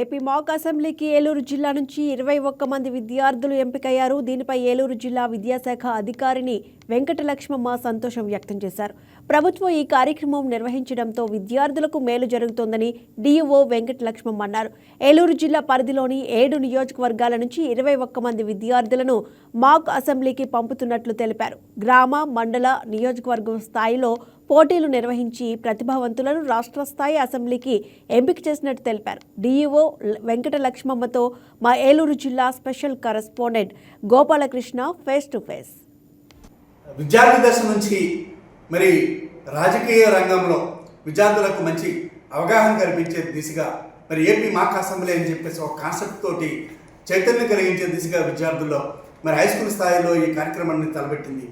AP మాక్ అసెంబ్లీకి ఏలూరు జిల్లా నుంచి ఇరవై ఒక్క మంది విద్యార్థులు ఎంపికయ్యారు. దీనిపై ఏలూరు జిల్లా విద్యాశాఖ అధికారిని వెంకటలక్ష్మమ్మ సంతోషం వ్యక్తం చేశారు. ప్రభుత్వం ఈ కార్యక్రమం నిర్వహించడంతో విద్యార్థులకు మేలు జరుగుతోందని డిఈఓ వెంకటలక్ష్మమ్మ అన్నారు. ఏలూరు జిల్లా పరిధిలోని ఏడు నియోజకవర్గాల నుంచి ఇరవై ఒక్క మంది విద్యార్థులను మాక్ అసెంబ్లీకి పంపుతున్నట్లు తెలిపారు. గ్రామ మండల నియోజకవర్గం స్థాయిలో పోటీలు నిర్వహించి ప్రతిభావంతులను రాష్ట్ర స్థాయి అసెంబ్లీకి ఎంపిక చేసినట్టు తెలిపారు. డీఈఓ వెంకట లక్ష్మమ్మతో మా ఏలూరు జిల్లా special correspondent Gopalakrishna face to face. విద్యార్థి దశ నుంచి మరి రాజకీయ రంగంలో విద్యార్థులకు మంచి అవగాహన కల్పించే దిశగా మరి ఏపీ మాక్ అసెంబ్లీ అని చెప్పేసి ఒక కాన్సెప్ట్ తోటి చైతన్యం కలిగించే దిశగా విద్యార్థుల్లో మరి హై స్కూల్ స్థాయిలో ఈ కార్యక్రమాన్ని తలపెట్టింది.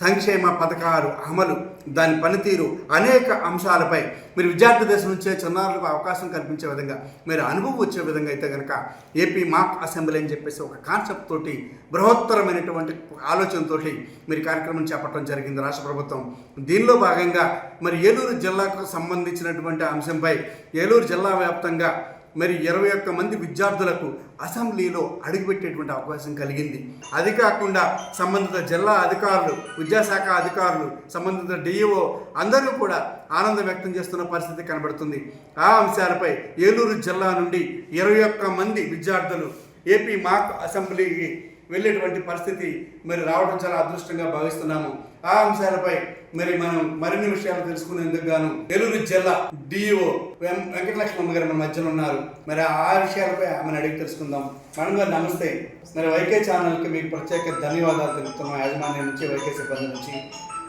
సంక్షేమ పథకాలు అమలు దాని పనితీరు అనేక అంశాలపై మీరు విద్యార్థి దశ నుంచే చిన్నారులకు అవకాశం కల్పించే విధంగా మీరు అనుభవం వచ్చే విధంగా అయితే కనుక ఏపీ మాక్ అసెంబ్లీ అని చెప్పేసి ఒక కాన్సెప్ట్ తోటి బృహత్తరమైనటువంటి ఆలోచనతోటి మీరు కార్యక్రమం చేపట్టడం జరిగింది రాష్ట్ర ప్రభుత్వం. దీనిలో భాగంగా మరి ఏలూరు జిల్లాకు సంబంధించినటువంటి అంశంపై ఏలూరు జిల్లా వ్యాప్తంగా మరి ఇరవై ఒక్క మంది విద్యార్థులకు అసెంబ్లీలో అడుగుపెట్టేటువంటి అవకాశం కలిగింది. అది కాకుండా సంబంధిత జిల్లా అధికారులు విద్యాశాఖ అధికారులు సంబంధిత డిఈఓ అందరూ కూడా ఆనందం వ్యక్తం చేస్తున్న పరిస్థితి కనబడుతుంది. ఆ అంశాలపై ఏలూరు జిల్లా నుండి ఇరవై ఒక్క మంది విద్యార్థులు ఏపీ మాక్ అసెంబ్లీకి వెళ్ళేటువంటి పరిస్థితి మరి రావడం చాలా అదృష్టంగా భావిస్తున్నాము. ఆ అంశాలపై మరి మనం మరిన్ని విషయాలు తెలుసుకునేందుకు గాను ఏలూరు జిల్లా డిఓ వెంకటలక్ష్మమ్మ గారు మన మధ్యలో ఉన్నారు. మరి ఆ విషయాలపై ఆమెను అడిగి తెలుసుకుందాం. మనం గారు నమస్తే. మరి వైకే ఛానల్కి మీకు ప్రత్యేక ధన్యవాదాలు తెలుపుతున్నాం. యాజమాన్యం నుంచి వైకే సిబ్బంది నుంచి.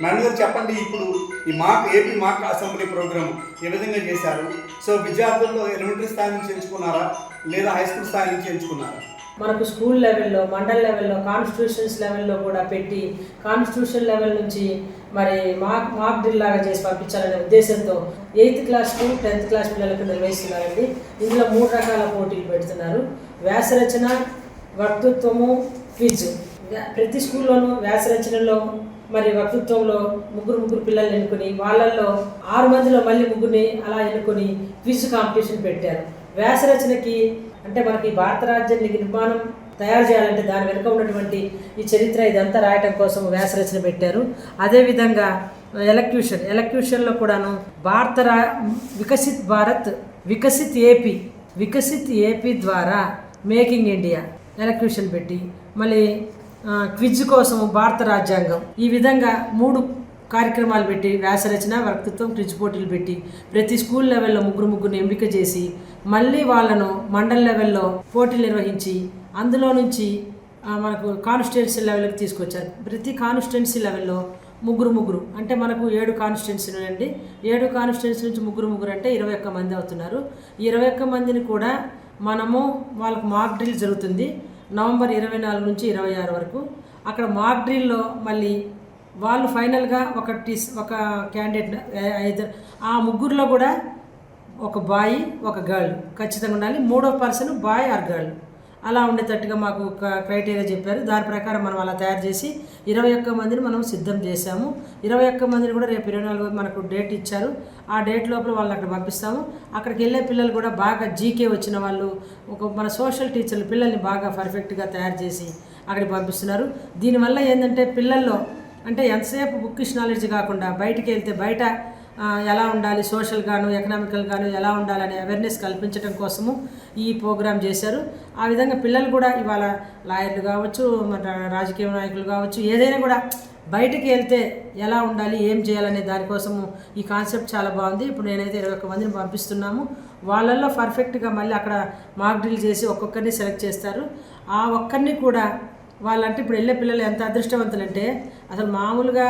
మేడం గారు చెప్పండి ఇప్పుడు ఈ mock AP mock assembly programme ఏ విధంగా చేశారు? సో విద్యార్థుల్లో ఎలిమెంటరీ స్థాయి నుంచి ఎంచుకున్నారా? లేదా హై స్కూల్ స్థాయి నుంచి ఎంచుకున్నారా? మనకు స్కూల్ లెవెల్లో మండల్ లెవెల్లో కాన్స్టిట్యూషన్స్ లెవెల్లో కూడా పెట్టి కాన్స్టిట్యూషన్ లెవెల్ నుంచి మరి మాక్ మాక్ డ్రిల్ లాగా చేసి పంపించాలనే ఉద్దేశంతో eighth class to tenth class పిల్లలకు నిర్వహిస్తున్నారండి. ఇందులో మూడు రకాల పోటీలు పెడుతున్నారు. వ్యాసరచన వక్తృత్వము క్విజ్. ప్రతి స్కూల్లోనూ వ్యాసరచనలో మరి వక్తృత్వంలో ముగ్గురు ముగ్గురు పిల్లల్ని ఎన్నుకొని వాళ్ళల్లో ఆరు మందిలో మళ్ళీ ముగ్గురిని అలా ఎన్నుకొని క్విజ్ కాంపిటీషన్ పెట్టారు. వ్యాసరచనకి అంటే మనకి భారత రాజ్యం నిర్మాణం తయారు చేయాలంటే దాని వెనుక ఉన్నటువంటి ఈ చరిత్ర ఇదంతా రాయటం కోసం వ్యాస రచన పెట్టారు అదేవిధంగా ఎలక్యూషన్ ఎలక్యూషన్లో కూడాను భారత రా వికసిత్ భారత్ వికసిత్ ఏపీ వికసిత్ ఏపీ ద్వారా మేకింగ్ ఇండియా ఎలక్యూషన్ పెట్టి మళ్ళీ క్విజ్ కోసం భారత రాజ్యాంగం. ఈ విధంగా మూడు కార్యక్రమాలు పెట్టి వ్యాసరచన వక్తృత్వం క్విజ్ పోటీలు పెట్టి ప్రతి స్కూల్ లెవెల్లో ముగ్గురు ముగ్గురిని ఎంపిక చేసి మళ్ళీ వాళ్ళను మండల్ లెవెల్లో పోటీలు నిర్వహించి అందులో నుంచి మనకు కాన్స్టిట్యున్సీ లెవెల్కి తీసుకొచ్చారు. ప్రతి కాన్స్టిట్యున్సీ లెవెల్లో ముగ్గురు ముగ్గురు అంటే మనకు ఏడు కాన్స్టిట్యున్సీలు అండి ఏడు కాన్స్టిట్యున్సీ నుంచి ముగ్గురు ముగ్గురు అంటే ఇరవై ఒక్క మంది అవుతున్నారు. ఇరవై ఒక్క మందిని కూడా మనము వాళ్ళకు మాక్ డ్రిల్ జరుగుతుంది. నవంబర్ ఇరవై నాలుగు నుంచి ఇరవై ఆరు వరకు. అక్కడ మాక్ డ్రిల్లో మళ్ళీ వాళ్ళు ఫైనల్గా ఒక టీస్ ఒక క్యాండిడేట్ ఐదు ఆ ముగ్గురులో కూడా ఒక బాయ్ ఒక గర్ల్ ఖచ్చితంగా ఉండాలి. మూడో పర్సన్ బాయ్ ఆర్ గర్ల్ అలా ఉండేటట్టుగా మాకు ఒక క్రైటీరియా చెప్పారు. దాని ప్రకారం మనం అలా తయారు చేసి ఇరవై ఒక్క మందిని మనం సిద్ధం చేశాము. ఇరవై ఒక్క మందిని కూడా రేపు ఇరవై నాలుగు మనకు డేట్ ఇచ్చారు. ఆ డేట్ లోపల వాళ్ళని అక్కడ పంపిస్తాము. అక్కడికి వెళ్ళే పిల్లలు కూడా బాగా జీకే వచ్చిన వాళ్ళు ఒక మన సోషల్ టీచర్లు పిల్లల్ని బాగా పర్ఫెక్ట్గా తయారు చేసి అక్కడికి పంపిస్తున్నారు. దీనివల్ల ఏంటంటే పిల్లల్లో అంటే ఎంతసేపు బుక్కిష్ నాలెడ్జ్ కాకుండా బయటికి వెళ్తే బయట ఎలా ఉండాలి సోషల్ గాను ఎకనామికల్ గాను ఎలా ఉండాలనే అవేర్నెస్ కల్పించడం కోసము ఈ ప్రోగ్రాం చేశారు. ఆ విధంగా పిల్లలు కూడా ఇవాళ లాయర్లు కావచ్చు మన రాజకీయ నాయకులు కావచ్చు ఏదైనా కూడా బయటికి వెళ్తే ఎలా ఉండాలి ఏం చేయాలనే దానికోసము ఈ కాన్సెప్ట్ చాలా బాగుంది. ఇప్పుడు నేనైతే ఇరవై ఒక్క మందిని పంపిస్తున్నాము. వాళ్ళల్లో పర్ఫెక్ట్గా మళ్ళీ అక్కడ మాక్ డ్రిల్ చేసి ఒక్కొక్కరిని సెలెక్ట్ చేస్తారు. ఆ ఒక్కరిని కూడా వాళ్ళంటే ఇప్పుడు వెళ్ళే పిల్లలు ఎంత అదృష్టవంతులంటే అసలు మామూలుగా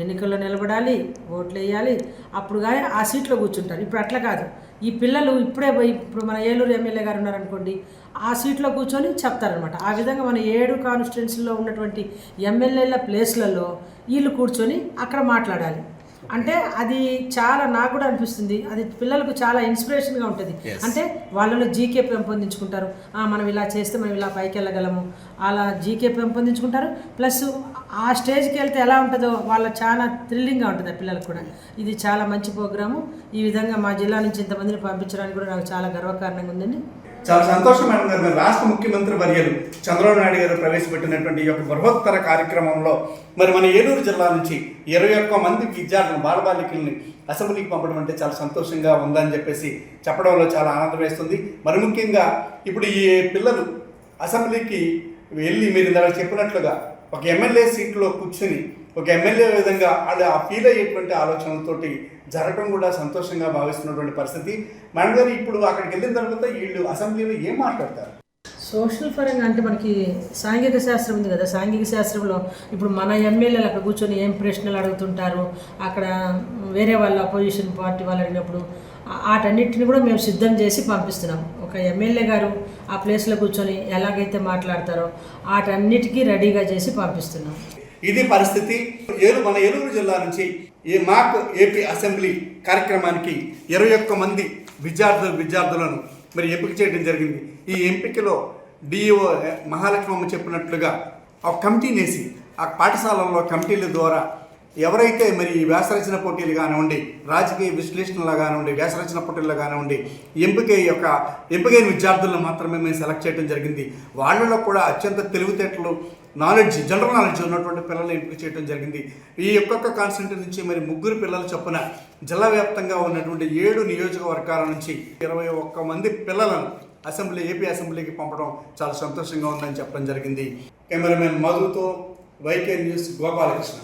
ఎన్నికల్లో నిలబడాలి ఓట్లు వేయాలి అప్పుడు కానీ ఆ సీట్లో కూర్చుంటారు. ఇప్పుడు అట్లా కాదు. ఈ పిల్లలు ఇప్పుడే పోయి ఇప్పుడు మన ఏలూరు ఎమ్మెల్యే గారు ఉన్నారనుకోండి ఆ సీట్లో కూర్చొని చెప్తారనమాట ఆ విధంగా మన ఏడు కాన్స్టిట్యున్సీలో ఉన్నటువంటి ఎమ్మెల్యేల ప్లేస్లలో వీళ్ళు కూర్చొని అక్కడ మాట్లాడాలి. అంటే అది చాలా నాకు కూడా అనిపిస్తుంది. అది పిల్లలకు చాలా ఇన్స్పిరేషన్గా ఉంటుంది. అంటే వాళ్ళలో జీకే పెంపొందించుకుంటారు. "ఆ, మనం ఇలా చేస్తే మనం ఇలా పైకి వెళ్ళగలము. అలా జీకే పెంపొందించుకుంటారు. ప్లస్ ఆ స్టేజ్కి వెళ్తే ఎలా ఉంటుందో వాళ్ళ చాలా థ్రిల్లింగ్గా ఉంటుంది ఆ పిల్లలకు కూడా. ఇది చాలా మంచి ప్రోగ్రాము ఈ విధంగా మా జిల్లా నుంచి ఇంతమందిని పంపించడానికి కూడా నాకు చాలా గర్వకారణంగా ఉందండి. చాలా సంతోషం మేడం గారు. మరి రాష్ట్ర ముఖ్యమంత్రి వర్యలు చంద్రబాబు నాయుడు గారు ప్రవేశపెట్టినటువంటి ఈ యొక్క బృహత్తర కార్యక్రమంలో మరి మన ఏలూరు జిల్లా నుంచి ఇరవై ఒక్క మంది విద్యార్థులను బాలబాలికల్ని అసెంబ్లీకి పంపడం అంటే చాలా సంతోషంగా ఉందని చెప్పేసి చెప్పడంలో చాలా ఆనందం వేస్తుంది. మరి ముఖ్యంగా ఇప్పుడు ఈ పిల్లలు అసెంబ్లీకి వెళ్ళి మీరు ఇందాక చెప్పినట్లుగా ఒక ఎమ్మెల్యే సీట్లో కూర్చుని ఒక ఎమ్మెల్యే విధంగా వాళ్ళు ఆ ఫీల్ అయ్యేటువంటి ఆలోచనలతోటి జరగడం కూడా సంతోషంగా భావిస్తున్నటువంటి పరిస్థితి. మేడం గారు ఇప్పుడు అక్కడికి వెళ్ళిన తర్వాత వీళ్ళు అసెంబ్లీలో ఏం మాట్లాడతారు? సోషల్ పరంగా అంటే మనకి సాంఘిక శాస్త్రం ఉంది కదా. సాంఘిక శాస్త్రంలో ఇప్పుడు మన ఎమ్మెల్యేలు అక్కడ కూర్చొని ఏం ప్రశ్నలు అడుగుతుంటారు? అక్కడ వేరే వాళ్ళ అపోజిషన్ పార్టీ వాళ్ళు అడిగినప్పుడు వాటన్నిటిని కూడా మేము సిద్ధం చేసి పంపిస్తున్నాం. ఒక ఎమ్మెల్యే గారు ఆ ప్లేస్లో కూర్చొని ఎలాగైతే మాట్లాడతారో వాటన్నిటికీ రెడీగా చేసి పంపిస్తున్నాం. ఇది పరిస్థితి ఏలు మన ఏలూరు జిల్లా నుంచి ఈ మాక్ ఏపీ అసెంబ్లీ కార్యక్రమానికి ఇరవై ఒక్క మంది విద్యార్థులు విద్యార్థులను మరి ఎంపిక చేయడం జరిగింది. ఈ ఎంపికలో డిఈఓ మహాలక్ష్మమ్మ చెప్పినట్లుగా ఒక కమిటీని వేసి ఆ పాఠశాలల్లో కమిటీల ద్వారా ఎవరైతే మరి ఈ వ్యాసరచన పోటీలు కానివ్వండి రాజకీయ విశ్లేషణలు కానివ్వండి వ్యాసరచన పోటీలు కానివ్వండి ఎంపిక యొక్క ఎంపికైన విద్యార్థులను మాత్రమే మేము సెలెక్ట్ చేయడం జరిగింది. వాళ్ళలో కూడా అత్యంత తెలివితేటలు నాలెడ్జ్ జనరల్ నాలెడ్జ్ ఉన్నటువంటి పిల్లల్ని ఎంపిక చేయడం జరిగింది. ఈ ఒక్కొక్క కాన్సెంట్ నుంచి మరి ముగ్గురు పిల్లలు చొప్పున జిల్లా వ్యాప్తంగా ఉన్నటువంటి ఏడు నియోజకవర్గాల నుంచి ఇరవై ఒక్క మంది పిల్లలను అసెంబ్లీ ఏపీ అసెంబ్లీకి పంపడం చాలా సంతోషంగా ఉందని చెప్పడం జరిగింది. కెమెరామెన్ మధుతో వైకే న్యూస్ గోపాలకృష్ణ.